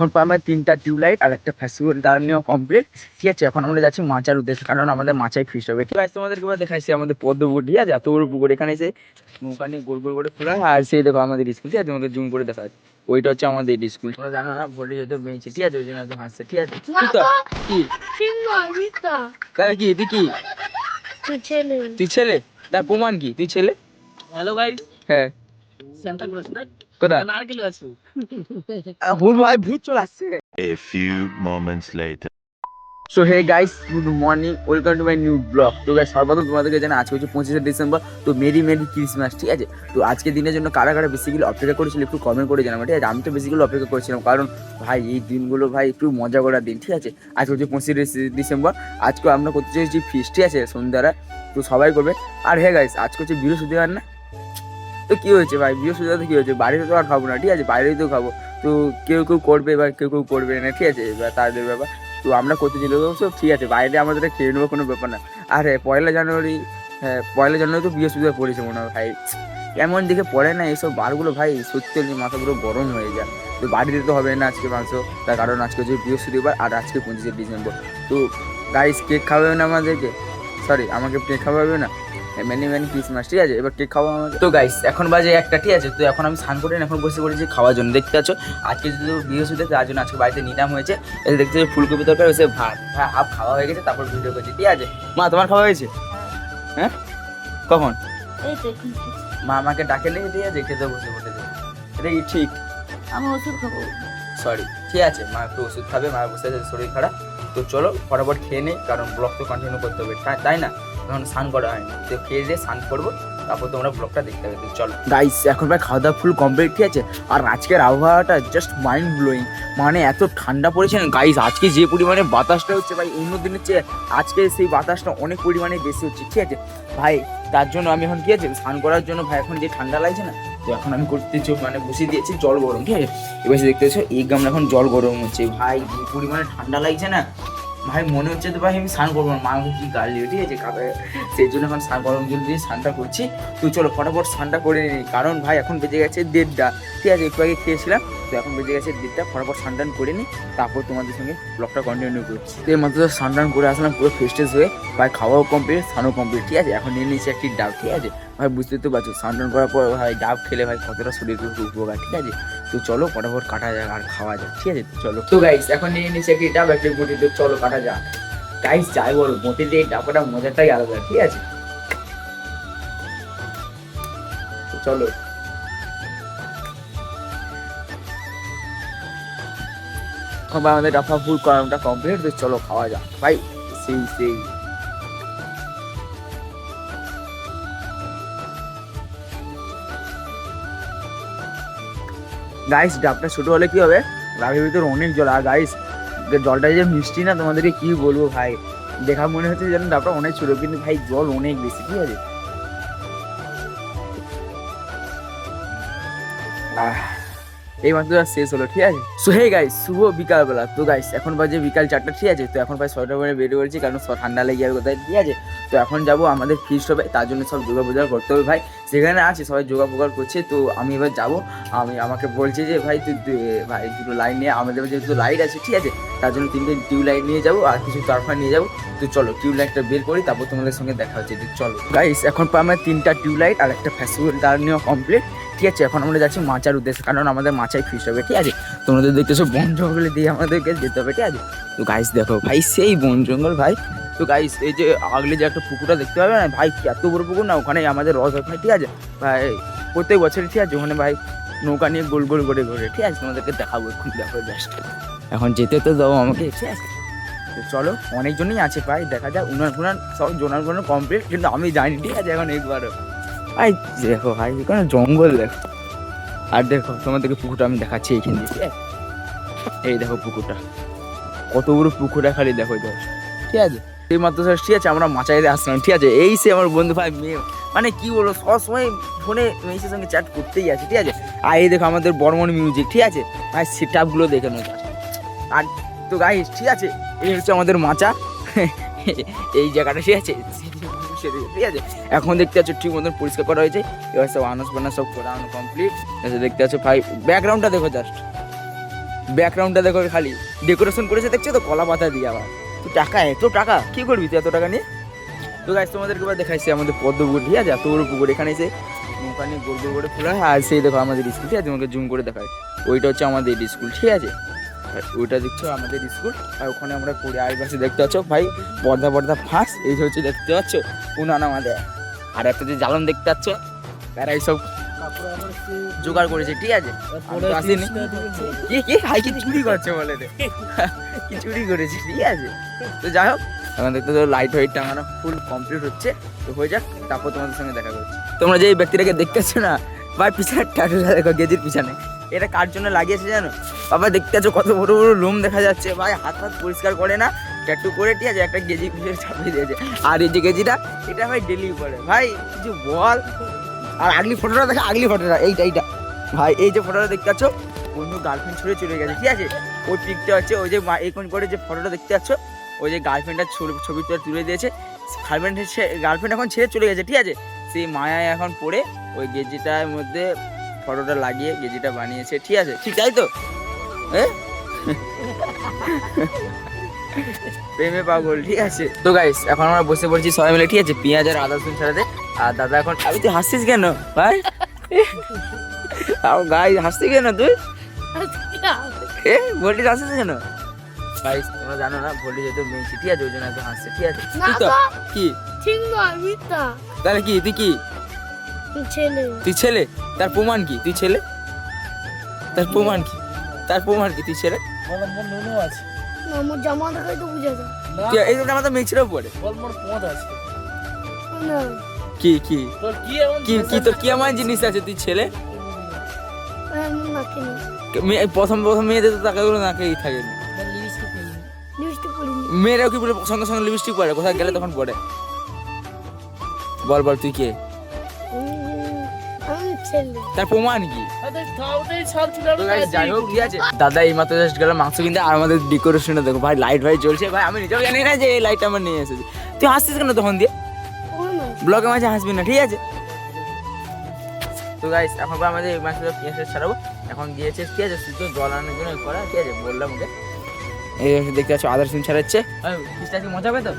এখন পাই আমরা তিনটা টিউবলাইট আর একটা ফেস্টিভ্যাল দাঁড়ানো কমপ্লিট ঠিক আছে এখন আমরা যাচ্ছি মাচার উদ্দেশ্যে কারণ আমাদের মাচায় ফিস হবে। ঠিক আছে তোমাদেরকে এবার দেখাইছি আমাদের ঠিক আছে? এত বড় পুকুর এখানে এসে নৌকা নিয়ে গোল গোল করে খোলা আর সেই দেখো আমাদের স্কুল ঠিক আছে? তোমাদের জুম করে দেখা যাচ্ছে ওইটা হচ্ছে আমাদের স্কুল তোমরা জানো না ভোটে যেতে বেঁচে ঠিক আছে? ওই জন্য একদম হাসছে ঠিক আছে? কি তো? কি? সিংহ মিথ্যা তাহলে কি? তুই কি? তুই ছেলে। তুই ছেলে? তার প্রমাণ কি? তুই ছেলে? হ্যালো গাইস হ্যাঁ। সেন্টার ক্লজ না? কোথায়? নারকেল আছে? ভুল ভাই ভূত চলে আসছে A few moments later. So hey guys good morning welcome to my new blog তো গাইস সর্বপ্রথম তোমাদেরকে জানা আজকে হচ্ছে পঁচিশে ডিসেম্বর তো মেরি মেরি ক্রিসমাস ঠিক আছে? তো আজকে দিনের জন্য কারা কারা বেসিক্যালি অপেক্ষা করেছিল একটু কমেন্ট করে জানাব ঠিক আছে? আমি তো বেসিক্যালি অপেক্ষা করেছিলাম কারণ ভাই এই দিনগুলো ভাই একটু মজা করার দিন ঠিক আছে? আজকে হচ্ছে পঁচিশে ডিসেম্বর আজকে আমরা করতে চাইছি ফিস্ট ঠিক আছে? সন্ধ্যারা তো সবাই করবে। আর হে গাইস আজকে হচ্ছে বৃহস্পতিবার না? তো কি হয়েছে ভাই? বৃহস্পতিবার কি হয়েছে? বাড়িতে তো আর খাব না, ঠিক আছে? বাইরেই তো খাব। তো কেউ কেউ করবে বা কেউ কেউ করবে না, ঠিক আছে? এবার তাদের ব্যাপার। তো আমরা করতে চলে সব ঠিক আছে, বাইরে আমাদের খেয়ে নেব কোনো ব্যাপার না। আর হ্যাঁ পয়লা জানুয়ারি হ্যাঁ পয়লা জানুয়ারি তো বৃহস্পতিবার পড়েছে মনে হয় ভাই। এমন দিকে পড়ে না এইসব বারগুলো ভাই, সত্যি মাথা পুরো গরম হয়ে যায়। তো বাড়িতে তো হবে না আজকে মাংস, তার কারণ আজকে হচ্ছে বৃহস্পতিবার আর আজকে পঁচিশে ডিসেম্বর। তো গাইস কেক খাওয়াবে না আমাদেরকে? সরি আমাকে কেক খাওয়াবে না? মেনি মেনি ক্রিসমাস ঠিক আছে? এবার কেক খাওয়া তো গাইস এখন বাজে একটা ঠিক আছে? তো এখন আমি স্নান করে এখন বসে পড়েছি খাওয়ার জন্য। দেখতে পাচ্ছ? আজকে যদি বৃহস্পতি তার জন্য আজকে বাড়িতে নিলাম হয়েছে। এই দেখতে ফুলকপি তরকারি হয়েছে ভাত। হ্যাঁ হাফ খাওয়া হয়ে গেছে তারপর ভিডিও করছি ঠিক আছে? মা তোমার খাওয়া হয়েছে? হ্যাঁ? কখন। মা আমাকে ডাকে নিয়ে ঠিক আছে খেতে বসে পড়েছে। এটা কি ঠিক? আমি ওষুধ খাব। সরি ঠিক আছে মা একটু ওষুধ খাবে মা বসে আছে শরীর খারাপ। তো চলো ফটাফট খেয়ে নেই কারণ ব্লগ তো কন্টিনিউ করতে হবে তাই না? তখন স্নান করা হয়নি তো খেয়ে দিয়ে স্নান করব, তারপর তোমরা ব্লগটা দেখতে তো চলো। গাইস এখন ভাই খাওয়া দাওয়া ফুল কমপ্লিট ঠিক আছে? আর আজকের আবহাওয়াটা জাস্ট মাইন্ড ব্লোয়িং মানে এত ঠান্ডা পড়েছে না গাইস আজকে যে পরিমাণে বাতাসটা হচ্ছে ভাই, অন্য দিনের চেয়ে আজকে সেই বাতাসটা অনেক পরিমাণে বেশি হচ্ছে, ঠিক আছে? ভাই, তার জন্য আমি এখন কি আছে, স্নান করার জন্য ভাই এখন যে ঠান্ডা লাগছে না, তো এখন আমি করতে মানে বসিয়ে দিয়েছি জল গরম, ঠিক আছে? এবার দেখতে পাচ্ছ, এই গামলা এখন জল গরম হচ্ছে। ভাই, যে পরিমাণে ঠান্ডা লাগছে না ভাই, মনে হচ্ছে তো ভাই, আমি স্নান করব না। মা আমাকে কি গাল দিবে ঠিক আছে কাকা? সেই জন্য এখন স্নান গরম জল দিয়ে স্নানটা করছি। তুই চলো, ফটাফট স্নানটা করে নিই। কারণ ভাই, এখন বেজে গেছে দেড়টা। ঠিক আছে, একটু আগে খেয়েছিলাম। তো এখন বেজে গেছে দেড়টা ফটাফট স্নান টান করে নিই, তারপর তোমাদের সঙ্গে ব্লগটা কন্টিনিউ করছি। তো মাত্র স্নান টান করে আসলাম, পুরো ফ্রেশ হয়ে, ভাই খাওয়াও কমপ্লিট স্নানও কমপ্লিট ঠিক আছে? এখন নিয়ে নিয়েছি একটি ডাব, ঠিক আছে? ভাই বুঝতে তো পারছ স্নান টান করার পর ভাই ডাব খেলে ভাই কতটা শরীরের উপকার, ঠিক আছে? তো চলো ফটাফট কাটা যাক আর খাওয়া যাক, ঠিক আছে? চলো। তো গাইস এখন নিয়ে নিয়েছি একটি ডাব, একটি গুটি তো চলো কাটা যাক। গাইস যাই বলো মতে দিয়ে ডাবটা মজাটাই আলাদা, ঠিক আছে? চলো। ভাই আমাদের ডাফা ফুল করামটা কমপ্লিট তো চলো খাওয়া যাক। ভাই সেই সেই। গাইস ডাবটা ছোট হলে কি হবে? ডাবের ভিতরে অনেক জল আর গাইস জলটা যে মিষ্টি না তোমাদেরকে কি বলব ভাই? দেখা মনে হচ্ছে যেন ডাবটা অনেক ছোট কিন্তু ভাই জল অনেক বেশি ঠিক আছে? আহ, এই মাত্র শেষ হলো, ঠিক আছে? সো হে গাইস শুভ বিকালবেলা। তো গাইস এখন বাজে বিকাল চারটা, ঠিক আছে? তো এখন প্রায় ছয়টা বেড়ে বেরিয়ে পড়েছি কারণ ঠান্ডা লেগে যাবে কোথায়, ঠিক আছে? তো এখন যাব আমাদের ফিস্ট হবে, তার জন্য সব যোগা পূজা করতে হবে ভাই। সেখানে আছে সবাই যোগা ফোগার করছে, তো আমি এবার যাব। আমি আমাকে বলছে যে, ভাই, তুই তুই- ভাই, দুটো লাইন নিয়ে আমাদের যেহেতু লাইট আছে, ঠিক আছে? তার জন্য তিনটে টিউবলাইট নিয়ে যাব আর কিছু তারফা নিয়ে যাব। তো চলো, টিউব লাইটটা বের করি, তারপর তোমাদের সঙ্গে দেখা হচ্ছে। তো চলো। গাইস এখন পাই আমার তিনটা টিউবলাইট আর একটা ফেস্টিভ্যাল তার নেওয়া কমপ্লিট ঠিক আছে, এখন আমরা যাচ্ছি মাচার উদ্দেশ্যে, কারণ আমাদের মাচায় ফিস হবে, ঠিক আছে? তোমাদের দেখতেছো বন জঙ্গলে দিয়ে আমাদেরকে যেতে হবে, ঠিক আছে? তো গাইস দেখো ভাই, সেই বন জঙ্গল ভাই। তো গাইস এই যে আগলে যে একটা পুকুরটা দেখতে পাবে না? ভাই, এত বড় পুকুর না ওখানে আমাদের রস হয় ঠিক আছে? ভাই, প্রত্যেক বছরই, ঠিক আছে? ওখানে ভাই নৌকা নিয়ে গোল গোল করে ঘুরে, ঠিক আছে? তোমাদেরকে দেখাবো এখন, দেখো জাস্ট এখন যেতে তো দাও আমাকে। চলো, অনেকজনই আছে ভাই দেখা যায় উনার ফুনার সব জোনার ফোনার কমপ্লিট কিন্তু আমি জানি ঠিক আছে এখন একবারও। ভাই দেখো ভাই এখানে জঙ্গল দেখো। আর দেখো, তোমাদেরকে পুকুরটা আমি দেখাচ্ছি এইখান দিয়ে? এই দেখো পুকুরটা। কত বড় পুকুরটা খালি দেখো দেখো। ঠিক আছে? এই মাত্র স্যার ঠিক আছে, আমরা মাচাইতে আসলাম, ঠিক আছে? এই সে আমার বন্ধু ভাই মেয়ে। মানে কি বলব, সবসময় ফোনে মেয়েছের সঙ্গে চ্যাট করতেই আছে ঠিক আছে? আর এই দেখো আমাদের বর্মন মিউজিক ঠিক আছে? আর সেট আপগুলো দেখে নেব আর তো গাইস ঠিক আছে, এই হচ্ছে আমাদের মাচা। এই জায়গাটা, ঠিক আছে? ঠিক আছে? এখন দেখতে পাচ্ছ, ঠিক মতন পরিষ্কার করা হয়েছে। এবার সব আনাজ বানাজ সব করানো কমপ্লিট দেখতে পাচ্ছ, ভাই ব্যাকগ্রাউন্ডটা দেখো জাস্ট ব্যাকগ্রাউন্ডটা দেখো খালি। ডেকোরেশন করেছে, দেখছ তো? কলা পাতা দিয়ে আবার। তো টাকা, এত টাকা? কি করবি তুই এত টাকা নিয়ে? তো গাছ তোমাদেরকে এবার দেখাইছি আমাদের পদ্মপুকুর, ঠিক আছে? এত বড় পুকুর এখানে এসে নৌকা নিয়ে গোল গোল করে খোলা হয়। আর সেই দেখো আমাদের স্কুল ঠিক আছে? তোমাকে জুম করে দেখায়। ওইটা হচ্ছে আমাদের স্কুল ঠিক আছে? ওইটা দেখছ আমাদের স্কুল আর ওখানে আমরা পড়ে আর পাশে দেখতে পাচ্ছ ভাই পর্দা পর্দা ফাঁস এই হচ্ছে দেখতে পাচ্ছ উনান আমাদের। আর একটা যে জ্বালন দেখতে পাচ্ছ তারা এইসব জোগাড় করেছে ঠিক আছে? আসিনি। কি কি? হাই কি চুরি করছে বলে রে কি চুরি করেছে ঠিক আছে? তো যাই হোক এখন দেখতে তো লাইট ফাইট টাঙানো ফুল কমপ্লিট হচ্ছে। তো হয়ে যাক তারপর তোমাদের সঙ্গে দেখা করছি। তোমরা যে ব্যক্তিটাকে দেখতেছো না ভাই পিছনে ট্যাটুটা দেখো গেজির পিছনে। এটা কার জন্য লাগিয়েছে জানো? বাবা, দেখতে আছো কত বড় বড় লোম দেখা যাচ্ছে। ভাই, হাত হাত পরিষ্কার করে না ট্যাটু করে ঠিক আছে, একটা গেজি পিছনে চাপিয়ে দিয়েছে। আর এই যে গেজিটা, এটা ভাই ডেলি করে। ভাই, কিছু বল? আর আগলি ফটোটা দেখো, আগলি ফটোটা, এইটা এইটা। ভাই, এই যে ফটোটা দেখতে পাচ্ছ, বন্ধু গার্লফ্রেন্ড ছুড়ে চলে গেছে, ঠিক আছে? ওই পিকটা হচ্ছে, ওই যে কোন করে যে ফটোটা দেখতে পাচ্ছ, ওই যে গার্লফ্রেন্ডটা ছবিটা তুলে দিয়েছে। গার্লফ্রেন্ড গার্লফ্রেন্ড এখন ছেড়ে চলে গেছে, ঠিক আছে? সেই মায়ায় এখন পড়ে, ওই গেজিটার মধ্যে ফটোটা লাগিয়ে গেজিটা বানিয়েছে। ঠিক আছে ঠিক তাই তো? এ? প্রেমে পাগল ঠিক আছে। তো গাইস এখন আমরা বসে পড়ছি সবাই মিলে ঠিক আছে? পেঁয়াজ আর আদা রসুন ছাড়াতে। আর দাদা এখন আমি তুই হাসছিস কেন? ভাই? আর গাই হাসছিস কেন তুই? এ ভোল্টেজ হাসছিস কেন? গাইস তোমরা জানো না ভোল্টেজ যেহেতু মেয়ে ঠিক আছে? ওই জন্য এত হাসছে ঠিক আছে? তুই তো তো। কি? ঠিক নয় মিথ্যা তাহলে কি তুই কি? ছেলে। তুই ছেলে? তার প্রমাণ কি? তুই ছেলে? তার প্রমাণ কি? তার প্রমাণ কি তুই ছেলে? বলমোর নুনু আছে। আমার জামা দেখাই তো বুঝে যায়। তুই এই জন্য আমাদের মেয়ে ছেলেও পড়ে বলমোর পদ আছে। না। কি কি? তোর কি এমন কি কি তোর কি এমন জিনিস আছে তুই ছেলে? না। মেয়ে প্রথম প্রথম মেয়েদের তো তাকে গুলো নাকেই থাকে। লিপস্টিক পরিনি। মেয়েরাও কি বলে সঙ্গে সঙ্গে লিপস্টিক পরে? কোথায় গেলে তখন পরে? বল বল তুই কে? ছেলে। তার প্রমাণ কি? যাই হোক ঠিক আছে। দাদা এই মাত্র জাস্ট গেলাম মাংস কিনতে আর আমাদের ডেকোরেশনে দেখো ভাই লাইট ভাই জ্বলছে। ভাই আমি নিজেও জানি না যে এই লাইট আমার নিয়ে এসেছি। তুই হাসছিস কেন তখন দিয়ে? ব্লগে মাঝে হাসবি না ঠিক আছে? তো গাইস এখন আমাদের এই পেঁয়াজ ছাড়াবো। এখন ঠিক আছে শুধু জল আনার জন্য করা ঠিক আছে বললাম ওকে। এই যে দেখতে পাচ্ছ আদার সিম ছাড়াচ্ছে। মজা হবে তো?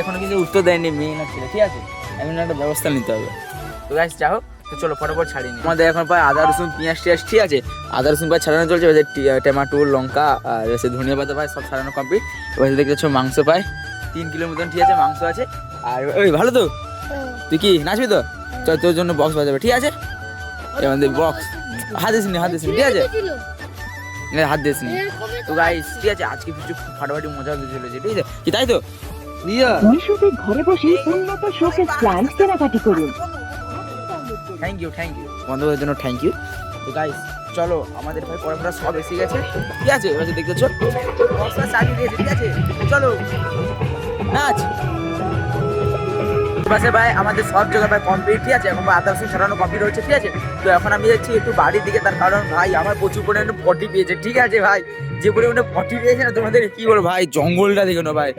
এখনও কিন্তু উত্তর দেয়নি মেয়ে না ছিল ঠিক আছে? এমন একটা ব্যবস্থা নিতে হবে। তো গাইস যা হোক তো চলো ফটাফট ছাড়িয়ে নিই। আমাদের এখন প্রায় আদা রসুন পেঁয়াজ টিয়াজ ঠিক আছে? আদা রসুন প্রায় ছাড়ানো চলছে এবার টমেটো লঙ্কা আর সে ধনিয়া পাতা পায় সব ছাড়ানো কমপ্লিট এবার দেখতে পাচ্ছ মাংস পায় তিন কিলোর মতন ঠিক আছে মাংস আছে। আর ওই ভালো তো। তুই কি নাচবি তো? চল তোর জন্য বক্স বাজাবে ঠিক আছে? আমাদের বক্স হাত দিস নি হাত দিস নি ঠিক আছে? হাত দিস নি। তো গাইস ঠিক আছে আজকে কিছু ফাটাফাটি মজা হতে চলেছে ঠিক আছে? কি তাই তো? ভবিষ্যতে ঘরে বসে উন্নত শোকেস প্ল্যান্ট কেনাকাটি করুন। থ্যাংক ইউ থ্যাংক ইউ বন্ধুদের জন্য থ্যাংক ইউ তো গাইস চলো আমাদের ভাই পরম্পরা সব এসে গেছে। ঠিক আছে? এবার দেখতে চল বক্সটা চালিয়ে দিয়েছে ঠিক আছে? চলো। নাচ। বাসে ভাই, আমাদের সব জায়গায় ভাই কমপ্লিট ঠিক আছে? এখন আদার্স ছাড়ানো কমপ্লিট হচ্ছে ঠিক আছে? তো এখন আমি যাচ্ছি একটু বাড়ির দিকে, তার কারণ ভাই আমার প্রচুর পরিমাণে পটি পেয়েছে, ঠিক আছে ভাই? যে পরিমাণে পটি পেয়েছে না, তোমাদের কি বলব ভাই, জঙ্গলটা দেখে ভাই।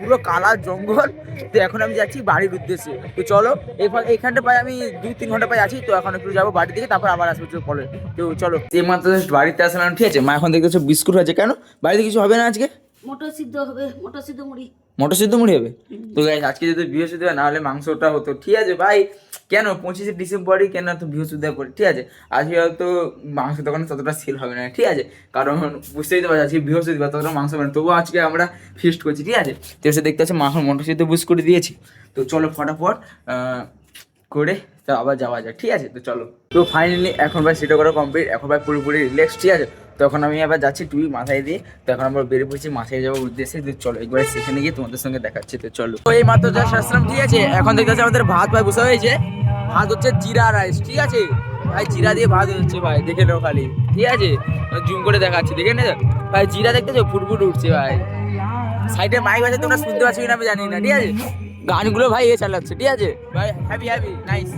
পুরো কালার জঙ্গল। তো এখন আমি যাচ্ছি বাড়ির উদ্দেশ্যে। তো চলো এরপর এখানটা পাই আমি দুই তিন ঘণ্টা পাই আছি, তো এখন একটু যাব বাড়ির দিকে, তারপর আবার আসব কলে তো চলো। এই মাত্র বাড়িতে আসলাম, ঠিক আছে? মা এখন দেখতেছো বিস্কুট হয়েছে কেন? বাড়িতে কিছু হবে না আজকে? মোটর সিদ্ধ হবে মোটর সিদ্ধ মুড়ি। মটর সিদ্ধ মুড়ি হবে? তো গাইস আজকে যদি বৃহস্পতিবার না হলে মাংসটা হতো। ঠিক আছে ভাই কেন পঁচিশে ডিসেম্বরই কেন তো বৃহস্পতিবার পরে ঠিক আছে আজকে হয়তো মাংস দোকানে ততটা সেল হবে না। ঠিক আছে কারণ বুঝতেই তো পারছি আজকে বৃহস্পতিবার ততটা মাংস হবে না। তবুও আজকে আমরা ফিস্ট করছি ঠিক আছে? তো এসে দেখতে পাচ্ছি মাখন মটর সিদ্ধ বুস করে দিয়েছি। তো চলো ফটাফট করে তো আবার যাওয়া যাক, ঠিক আছে? তো চলো। তো ফাইনালি এখন ভাই সেটা করা কমপ্লিট এখন ভাই পুরোপুরি রিল্যাক্স ঠিক আছে? তখন আমি আবার যাচ্ছি টুই মাথায় দিয়ে। তো এখন আমরা বেরিয়ে পড়ছি মাথায় যাওয়ার উদ্দেশ্যে। তো চলো একবারে সেখানে গিয়ে তোমাদের সঙ্গে দেখাচ্ছি। তো চলো। তো এই মাত্র যা আসলাম, ঠিক আছে? এখন দেখতে আমাদের ভাত ভাই বসে হয়েছে ভাত হচ্ছে জিরা রাইস ঠিক আছে? ভাই জিরা দিয়ে ভাত হচ্ছে ভাই, দেখে নাও খালি, ঠিক আছে? জুম করে দেখাচ্ছি, দেখে নে ভাই জিরা দেখতেছো? ফুটফুট উঠছে ভাই। সাইডে মাইক আছে, তোমরা শুনতে পাচ্ছ কিনা আমি জানি না, ঠিক আছে? গানগুলো ভাই এ চালাচ্ছে, ঠিক আছে? ভাই হ্যাপি হ্যাপি নাইস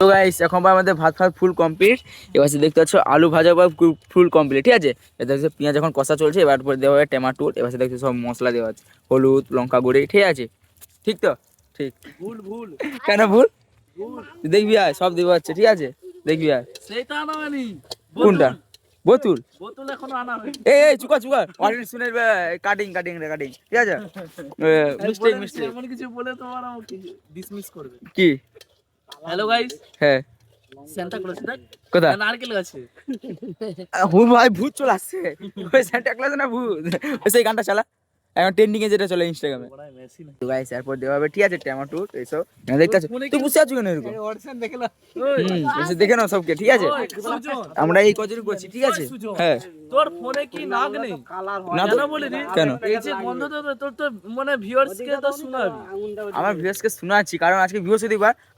তো গাইস এখন ভাই আমাদের ভাত ফাত ফুল কমপ্লিট এবার দেখতে পাচ্ছ আলু ভাজা বা ফুল কমপ্লিট ঠিক আছে? এবার দেখছ পেঁয়াজ এখন কষা চলছে এবার পরে দেওয়া হবে টমেটো এবার দেখছ সব মশলা দেওয়া আছে। হলুদ লঙ্কা গুঁড়ি ঠিক আছে? ঠিক তো? ঠিক। ভুল ভুল। কেন ভুল? দেখবি আয় সব দেবো হচ্ছে ঠিক আছে? দেখবি আয়। সেইটা কোনটা? বোতুল? বোতল এখনও আনা হয়নি। এই চুকা চুকা। অডিয়েন্স শুনে কাটিং কাটিং রে কাটিং ঠিক আছে? মিস্টেক মিস্টেক এমন কিছু বলে তোমার আমাকে ডিসমিস করবে। কি? হ্যালো গাইস হ্যাঁ। সান্তা ক্লজ দেখ। কোথা নারকেল গাছে হুম ভাই ভূত চলে আসছে। ওই সান্তা ক্লজ না ভূত? ওই সেই গানটা চালা। এখন ট্রেন্ডিং এ যেটা চলে ইনস্টাগ্রামে বড়াই মেসি না। তো গাইস এরপর দেওয়া হবে ঠিক আছে এইসব দেখতে আছো? তুই বুঝতে আছো কেন এরকম? এসে দেখে নাও সবকে ঠিক আছে? আমরা এই কজন করছি ঠিক আছে? হ্যাঁ। তোর ফোনে কি নাক নেই? না কেন তো বলিনি? কেন? এই যে বন্ধ তো তোর তো মানে ভিউয়ার্স কে তো শোনাবি। আমার ভিউয়ার্সকে শোনাচ্ছি কারণ আজকে ভিউয়ার্স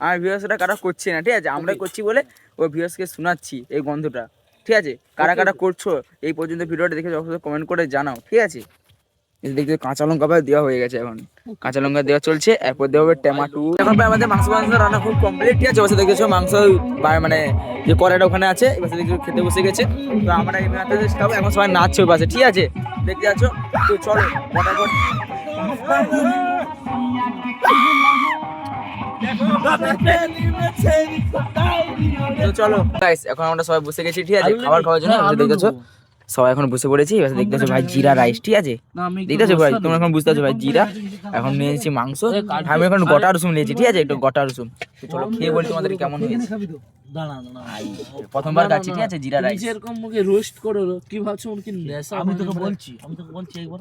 আমার ভিউয়ার্সটা কারা করছে না ঠিক আছে? আমরা করছি বলে ও ওই ভিউয়ার্সকে শোনাচ্ছি এই গন্ধটা ঠিক আছে? কারা কারা করছ এই পর্যন্ত ভিডিওটা দেখে যখন কমেন্ট করে জানাও ঠিক আছে? দেখতে কাঁচা লঙ্কা ভাই দেওয়া হয়ে গেছে এখন। কাঁচা লঙ্কা দেওয়া চলছে এরপর দেওয়া হবে টমেটো এখন ভাই আমাদের মাংস মাংস রান্না খুব কমপ্লিট ঠিক আছে? বসে দেখেছ মাংস মানে যে কড়াইটা ওখানে আছে এবার দেখছ খেতে বসে গেছে। তো আমরা এই মাত্র খাব এখন সবাই নাচছে ওই পাশে ঠিক আছে? দেখতে যাচ্ছ তো চলো ফটাফট। তো চলো গাইস এখন আমরা সবাই বসে গেছি ঠিক আছে? খাবার খাওয়ার জন্য দেখেছ সবাই এখন বসে পড়েছি এবার দেখতেছো ভাই জিরা রাইস ঠিক আছে। না আমি দেখতেছো ভাই তোমরা এখন বুঝতে পারছ ভাই জিরা। এখন নিয়েছি মাংস। আমি এখন গোটা রসুন নিয়েছি ঠিক আছে? একটু গোটা রসুন। চলো খেয়ে বলি তোমাদের কেমন হয়েছে। প্রথমবার খাচ্ছি ঠিক আছে? জিরা রাইস যেরকম মুখে রোস্ট করে কি ভাবছ ওর কি নেশা আমি তোকে বলছি আমি তোকে বলছি একবার।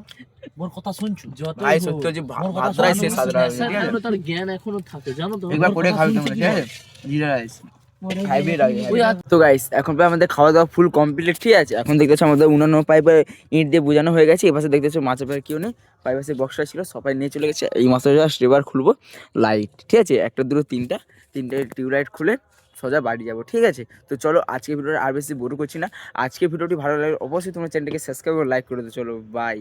মোর কথা শুনছু? যত সত্যি ভা- ভাত রাইস সে স্বাদ রাইস তার জ্ঞান এখনও থাকে জানো তো? একবার করে খাবি তোমরা ঠিক আছে? জিরা রাইস তো গাইস এখন প্রায় আমাদের খাওয়া দাওয়া ফুল কমপ্লিট ঠিক আছে? এখন দেখতেছো আমাদের পাইপে ইট দিয়ে বোঝানো হয়ে গেছে। এপাশে দেখতেছো মাছের পায়ে কেউ নেই। পাইপাশে বক্সটা ছিল সবাই নিয়ে চলে গেছে। এই মাসে জাস্ট এবার খুলবো লাইট ঠিক আছে? একটা দুটো তিনটা তিনটে টিউবলাইট খুলে সোজা বাড়ি যাব ঠিক আছে? তো চলো আজকে ভিডিওটা আর বেশি বড় করছি না। আজকে ভিডিওটি ভালো লাগলে অবশ্যই তোমার চ্যানেলটিকে সাবস্ক্রাইব করে লাইক করে দিও। চলো বাই